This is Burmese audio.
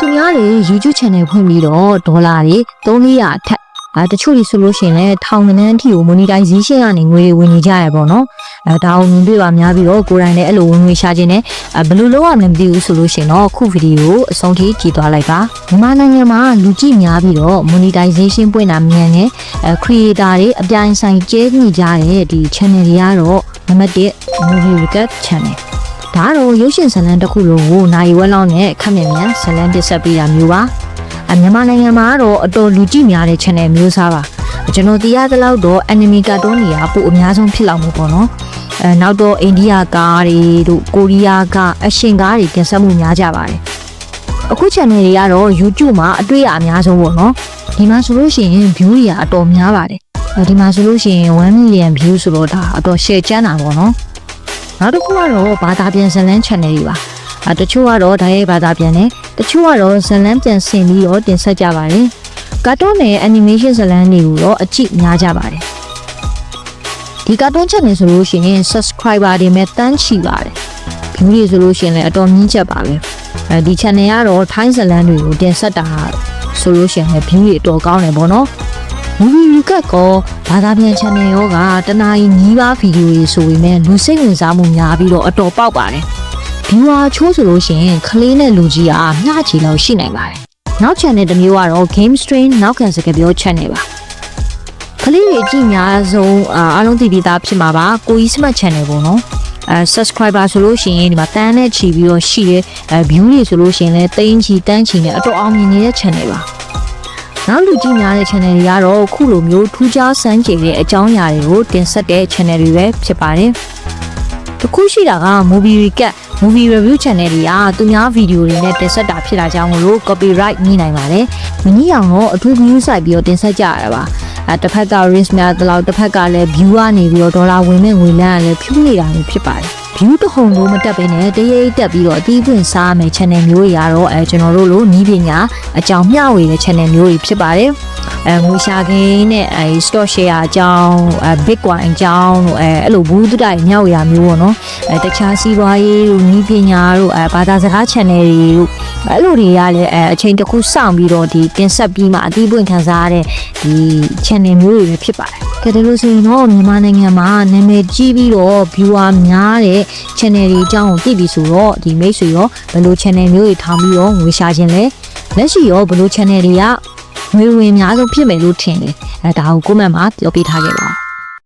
သူများတွေ YouTube channel ဖွင့်ပြီးတော့ဒေါ်လာတွေ300အထက်အဲတချို့တွေဆိုလို့ရှိရင်လည်းထောင်ကနန်းအထိကို monetization ကနေငွေတွေဝင်နေကြရပေါ့နော်အဲဒါကိုမြင်တွေ့ပါများပြီးတော့ကိုယ်တိုင်လည်းအဲ့လိုဝင်ငွေရှာခြင်းနဲ့အဲဘယ်လိုလုပ်ရမလဲမသိဘူးဆိုလို့ရှိရင်တော့ခုဗီဒီယိုကိုအဆုံးထိကြည့်သွားလိုက်ပါမြန်မာနိုင်ငံမှာလူကြည့်များပြီးတော့ monetization ပွင့်တာမြန်နေအဲ creator တွေအပြိုင်ဆိုင်ကျဲနေကြတဲ့ဒီ channel တွေကတော့နံပါတ်1 movie recap channel ဒါကတော့ရုပ်ရှင်ဇာတ်လမ်းတစ်ခုလုံးကိုနိုင်ဝဲလောင်းနဲ့ခက်မြင်မြန်ဇာတ်လမ်းပြဆက်ပေးတာမျိုးပါအမြန်မာနိုင်ငံမှာကတော့အတော်လူကြည့်များတဲ့ channel မျိုးစားပါကျွန်တော်သိရသလောက်တော့ anime cartoon တွေကပိုအများဆုံးဖြစ်လောက်မှုပေါ့နော်အဲနောက်တော့အိန္ဒိယကားတွေတို့ကိုရီးယားကအရှင်ကားတွေတင်ဆက်မှုများကြပါတယ်အခု channel တွေကတော့ YouTube မှာအတွေ့အအများဆုံးပေါ့နော်ဒီမှာဆိုလို့ရှိရင် view တွေကအတော်များပါတယ်အဲဒီမှာဆိုလို့ရှိရင်1 million view ဆိုတော့ဒါအတော် share ကျန်းတာပေါ့နော် နောက်တစ်ခုကတော့ဘာသာပြန်ဇလန်း channel တွေပါအဲတချို့ကတော့ဓာတ်ရိုက်ဘာသာပြန်တယ်တချို့ကတော့ဇလန်းပြန်ဆင်ပြီးတော့တင်ဆက်ကြပါတယ်ကာတွန်းနဲ့ animation ဇလန်းတွေကိုတော့အကြည့်များကြပါတယ်ဒီကာတွန်း channel ဆိုလို့ရှိရင် subscriber တွေမဲ့တန်းချီပါတယ် view တွေဆိုလို့ရှိရင်လည်းအတော်မြင့်ချက်ပါပဲအဲဒီ channel ကတော့ထိုင်းဇလန်းတွေကိုတင်ဆက်တာဆိုလို့ရှိရင်လည်း view တွေအတော်ကောင်းတယ်ပေါ့နော် movie recap ကောဘာသာပြန် channel ရောကတနားရီညီးပါဗီဒီယိုတွေဆိုပေမဲ့လူစိတ်ဝင်စားမှုများပြီးတော့အတော်ပေါက်ပါတယ် viewer ချိုးဆိုလို့ရှိရင်ကလေးနဲ့လူကြီးအားမျှချီလောက်ရှိနိုင်ပါတယ်နောက် channel တစ်မျိုးကတော့ game stream နောက်ခံစကားပြော channel ပါကလေးတွေအကြည့်များဆုံးအာအားလုံးသိပြီးသားဖြစ်မှာပါကိုကြီး smart channel ပေါ့နော်အဲ subscriber ဆိုလို့ရှိရင်ဒီမှာတန်းနဲ့ချီပြီးတော့ရှိရဲအဲ view တွေဆိုလို့ရှိရင်လည်းတိန်းချီတန်းချီနဲ့အတော်အောင်မြင်နေတဲ့ channel ပါ နောက်လူကြည့်များတဲ့ channel တွေကတော့ခုလိုမျိုးထူးခြားစမ်းကြင်တဲ့အကြောင်းအရာတွေကိုတင်ဆက်တဲ့ channel တွေပဲဖြစ်ပါတယ်။တစ်ခုရှိတာက movie recap movie review channel တွေကသူများဗီဒီယိုတွေနဲ့တင်ဆက်တာဖြစ်တာကြောင့်မလို့ copyright ညှိနိုင်ပါတယ်။မနည်းအောင်တော့အထူး view စိုက်ပြီးတော့တင်ဆက်ကြရတာပါ။အဲတစ်ဖက်က risk များတလောက်တစ်ဖက်ကလည်း view ကနေပြီးတော့ဒေါ်လာဝင်မဲ့ငွေလမ်းကလည်းဖြူနေတာမျိုးဖြစ်ပါတယ်။ view တစ်ဟုန်လုံးမတက်ဘဲနဲ့တရိပ်တက်ပြီးတော့အသီးပွင့်စားမယ် channel မျိုးတွေကတော့အဲကျွန်တော်တို့လိုနီးပညာအကြောင်းမျှဝေတဲ့ channel မျိုးတွေဖြစ်ပါတယ်အဲငွေရှာခင်းနဲ့အဲ stock share အကြောင်းအဲ bitcoin အကြောင်းတို့အဲအဲ့လိုဘူးတုတိုင်မျှဝေတာမျိုးပေါ့နော်အဲတခြားစီးပွားရေးတို့နီးပညာတို့အဲဘာသာစကား channel တွေတို့အဲ့လိုတွေကလည်းအဲအချိန်တစ်ခုစောင့်ပြီးတော့ဒီတင်ဆက်ပြီးမှအသီးပွင့်ခံစားရတဲ့ဒီ channel မျိုးတွေပဲဖြစ်ပါတယ်ကဲဒါလို့ဆိုရင်တော့မြန်မာနိုင်ငံမှာနာမည်ကြီးပြီးတော့ viewer များတဲ့ channel တွေအကြောင်းကိုသိပြီဆိုတော့ဒီမိတ်ဆွေရောဘယ်လို channel မျိုးတွေထောင်ပြီးတော့ငွေရှာခြင်းလဲလက်ရှိရောဘယ်လို channel တွေကငွေဝင်များဆုံးဖြစ်မယ်လို့ထင်တယ်အဲဒါကိုကိုမန့်မှာပြောပြထားခဲ့ပါဦး